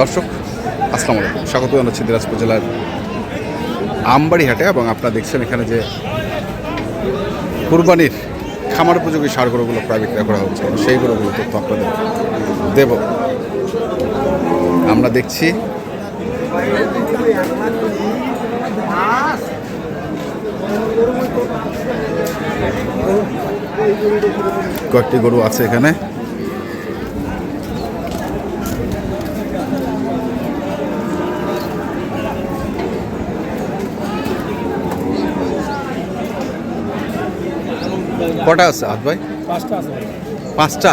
দর্শক, আসসালামু আলাইকুম। স্বাগত জানাচ্ছি দিনাজপুর জেলার আমবাড়ি হাটে এবং আপনারা দেখছেন এখানে যে কুরবানির খামার উপযোগী সার গরুগুলো প্রায় বিক্রয় করা হচ্ছে। সেই গরুগুলো তথ্য আপনাদের দেব। আমরা দেখছি কয়েকটি গরু আছে এখানে। কটা আছে হাত ভাই? পাঁচটা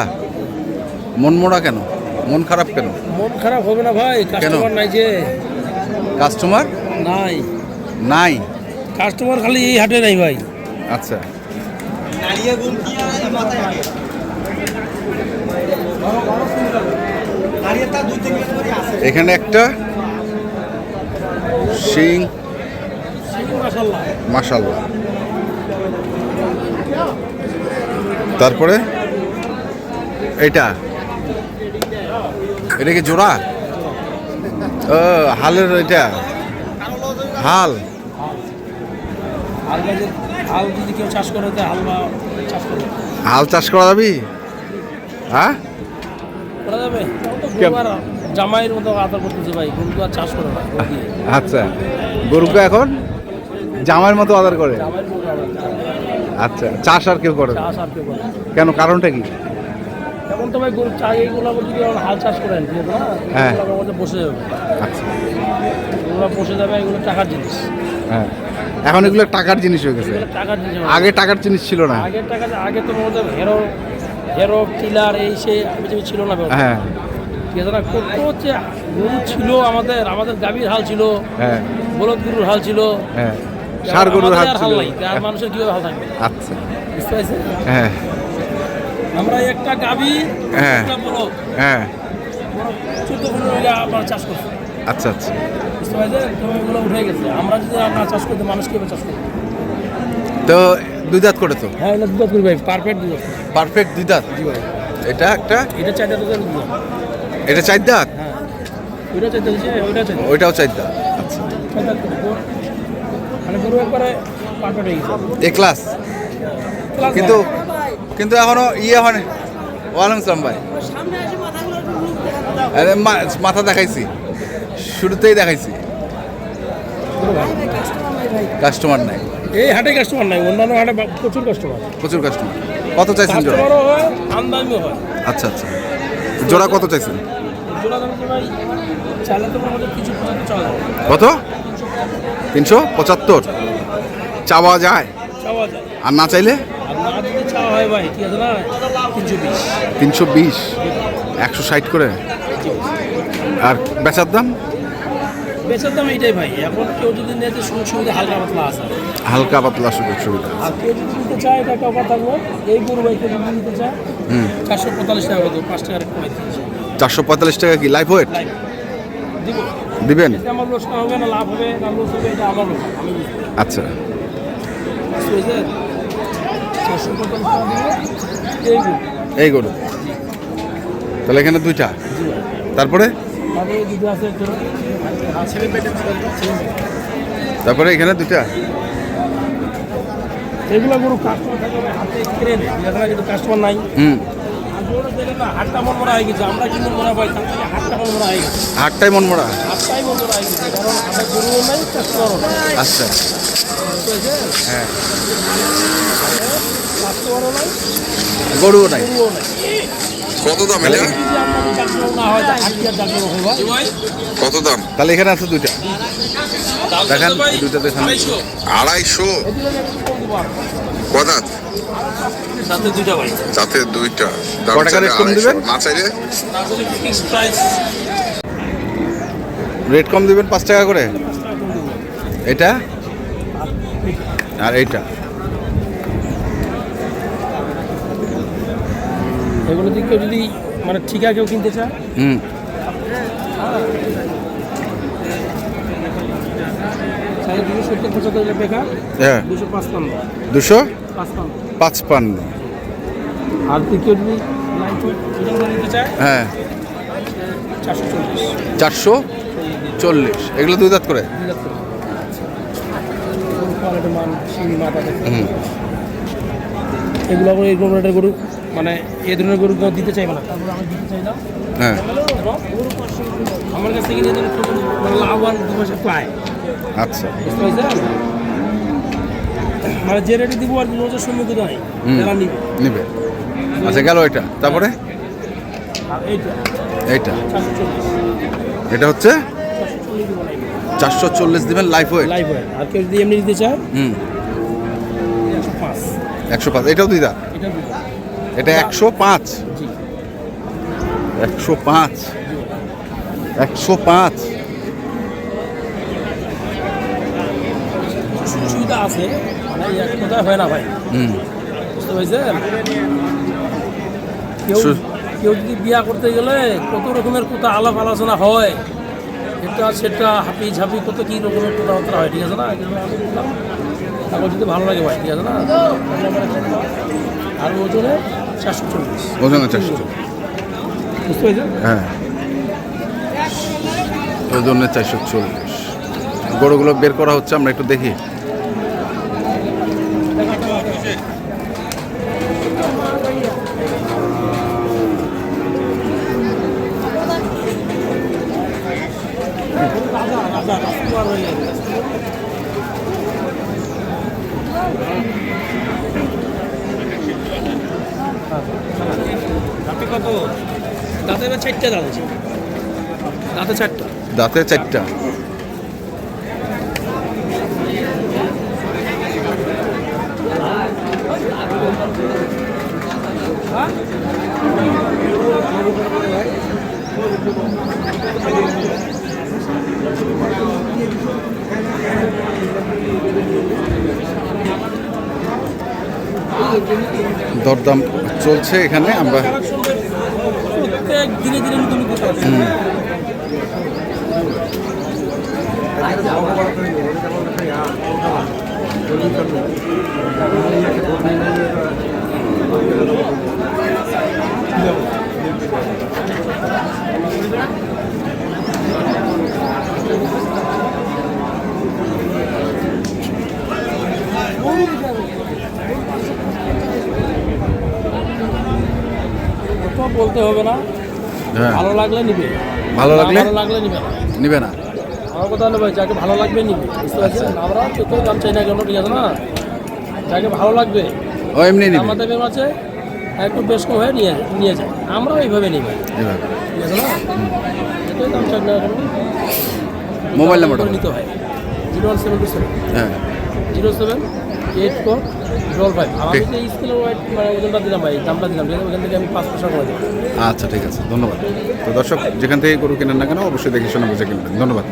মন মোড়া কেন? মন খারাপ কেন? মন খারাপ হবে না ভাই কাস্টমার নাই যে। কাস্টমার? নাই। নাই? কাস্টমার খালি এই হাটে নাই ভাই। আচ্ছা। এখানে একটা শিং। মাশাল্লাহ তারপরে? এটা। এটা কি জোড়া? ও হালের এটা। হাল। হাল চাষ করা যাবি? হ্যাঁ? জামাইয়ের মতো আদর করতেছে ভাই গরু আর চাষ করে। আচ্ছা। গরুকে এখন? জামাইয়ের মতো আদর করে। আচ্ছা চাষ আর কেউ করে না। চাষ আর কেউ করে না। কেন কারণটা কি? এখন তো ভাই গরু এইগুলো যদি এখন হাল চাষ করেন ঠিক আছে না? হ্যাঁ। এগুলো বসে যাবে। আচ্ছা। এগুলো বসে যাবে এগুলো টাকার জিনিস। হ্যাঁ। এখন এগুলো টাকার জিনিস হয়ে গেছে। এগুলো টাকার জিনিস আগে টাকার জিনিস ছিল না। আগের টাকা আগে তো মনে হেরো হেরো টিলার এই সে ছিল না। হ্যাঁ। ঠিক আছে না? কত হচ্ছে গরু ছিল আমাদের আমাদের গাভীর হাল ছিল। হ্যাঁ। বলদ গরুর হাল ছিল। হ্ঁ সার গরুর হাত ছিল আর মানুষের কীভাবে হাল থাকবে। আচ্ছা। বুঝতে পারছেন? হ্যাঁ। আমরা একটা গাভী হ্যাঁ। হ্যাঁ। চোদ্দ পনেরো আমরা চাষ করছি। আচ্ছা আচ্ছা। বুঝতে পারছেন? তো এগুলো উঠে গেছে। আমরা যদি আমরা চাষ করতে মানুষ কীভাবে চাষ করব? তো দুই দাঁত করে তো? হ্যাঁ এটা দুধ করি ভাই। পারফেক্ট দুধ পারফেক্ট দুই দাঁত? জি ভাই। এটা একটা? এটা দুধের দুধ এটা চার দাঁত? হ্যাঁ। ওইটা চারটা দিচ্ছে ওইটা ওইটাও চার দাঁত। আচ্ছা। মানে গরু একবারে পারফেক্ট হয়ে গেছে। এ ক্লাস কিন্তু কিন্তু এখনও ইয়ে হয় ওয়ালাইকুম সালাম ভাই। আরে মাথা দেখাইছি। শুরুতেই দেখাইছি। কাস্টমার নাই। এই হাটে কাস্টমার নাই অন্যান্য হাটে প্রচুর কাস্টমার প্রচুর কাস্টমার কত চাইছেন জোড়া? আমদানিও হয়। আচ্ছা আচ্ছা। জোড়া কত চাইছেন? জোড়া তো কিছু কত? তিনশো পঁচাত্তর। চাওয়া যায়? আর না চাইলে? তিনশো বিশ। একশো ষাট করে? আর বেচার দাম? বেচার দাম এইটাই ভাই এখন কেউ যদি নিতে সুযোগ সুবিধা হালকা পাতলা আছে। হালকা পাতলা সুযোগ সুবিধা আর কেউ যদি নিতে চায় এটা একটা অফার থাকব এই গরু ভাই কেউ যদি নিতে চায় চারশো পঁয়তাল্লিশ টাকা পাঁচ টাকা চারশো পঁয়তাল্লিশ টাকা কি লাইফ ওয়েট দিব। দিবেন? আচ্ছা। এই গরু। তাহলে এখানে দুইটা? তারপরে? তারপরে দুটো এখানে দুইটা? এগুলো গরু কাস্টমার থাকে হাতে কিনে নেয়। এখানে কিন্তু কাস্টমার নাই। হুম। হাটটাই মন মরা আচ্ছা। হ্যাঁ। গরুও নাই? কত দাম এটা? হয় কত দাম? তাহলে এখানে আছে দুইটা। দেখেন দুইটা দেখেন আড়াইশো। কদাত সাথে দুইটা ভাই তাতে দুইটা। দাম চাইলে কম আড়াইশো। না চাইলে তারপরে ফিক্সড প্রাইস রেট কম দিবেন পাঁচ টাকা করে? এটা? আর এইটা? এগুলো যদি কেউ যদি মানে ঠিকা কেউ কিনতে চায়? হুম। দুশো সত্তর পঁচাত্তর টাকা। হ্যাঁ। দুশো পাঁচপান্ন। দুশো? পাঁচপান্ন। পাঁচপান্ন। হ্যাঁ। চারশো চল্লিশ। এগুলো দুই দাঁত করে? এগুলো আবার এই গরু মানে এই ধরনের গরু দিতে চাইবে না। তারপরে আমি দিতে চাইলাম হ্যাঁ। আমার কাছ থেকে মানে লাভবান দু মাসে পায় আচ্ছা। মানে যে রেটে দিব আর রোজের সম্মুখীন হয় যারা নিবে। নিবে। আচ্ছা গেল এটা। তারপরে? এইটা। এইটা। এটা হচ্ছে? চারশো চল্লিশ দিবেন লাইফ ওয়েট? লাইভ হয় আর কেউ যদি এমনি দিতে চায়? হুম। একশো পাঁচ। এটাও দুই দাঁত? এটা একশো পাঁচ? একশো পাঁচ। একশো পাঁচ। সুবিধা আছে মানে এক কথায় হয় না ভাই। বুঝতে পারছেন? কেউ কেউ যদি বিয়া করতে গেলে কত রকমের কোথা আলাপ আলোচনা হয়। এটা সেটা হাপি ঝাপি কত কী রকমের কথাবার্তা হয় ঠিক আছে না? তারপর যদি ভালো লাগে ভাই ঠিক আছে না। আর ওজনে চারশো চল্লিশ। ওজনে চারশো বুঝতে পেরেছেন? হ্যাঁ। ওজনে চারশো চল্লিশ। গরুগুলো বের করা হচ্ছে আমরা একটু দেখি। দাঁতে কত? দাঁতে চারটে দাঁত আছে? দাঁতে চারটা। দাঁতে চারটা। দরদাম চলছে এখানে আমরা নতুন নতুন বলতে হবে না। হ্যাঁ। ভালো লাগলে নিবে। ভালো লাগলে? ভালো লাগলে নিবে না। নিবে না। আমার কথা হলো ভাই যাকে ভালো লাগবে নিবে। বুঝতে পারছেন? আমরা যত দাম চাই না কেন ঠিক আছে না? যাকে ভালো লাগবে ও এমনি নিবে। আমাদের বের আছে একটু বেশ কম হয়ে নিয়ে নিয়ে যায়। আমরাও এইভাবে নিবে। ঠিক আছে না? দাম চাই না কেন? মোবাইল নাম্বারটা নিতে হয়। Zero one seven two seven. হ্যাঁ। Zero seven eight four double five আমি। যে স্কেলের মানে ওজনটা দিলাম ভাই দামটা দিলাম। ওখান থেকে আমি পাঁচ পয়সা করে আচ্ছা ঠিক আছে। ধন্যবাদ। তো দর্শক যেখান থেকে গরু কেনেন না কেন অবশ্যই দেখে শুনে বুঝে কিনবেন। ধন্যবাদ।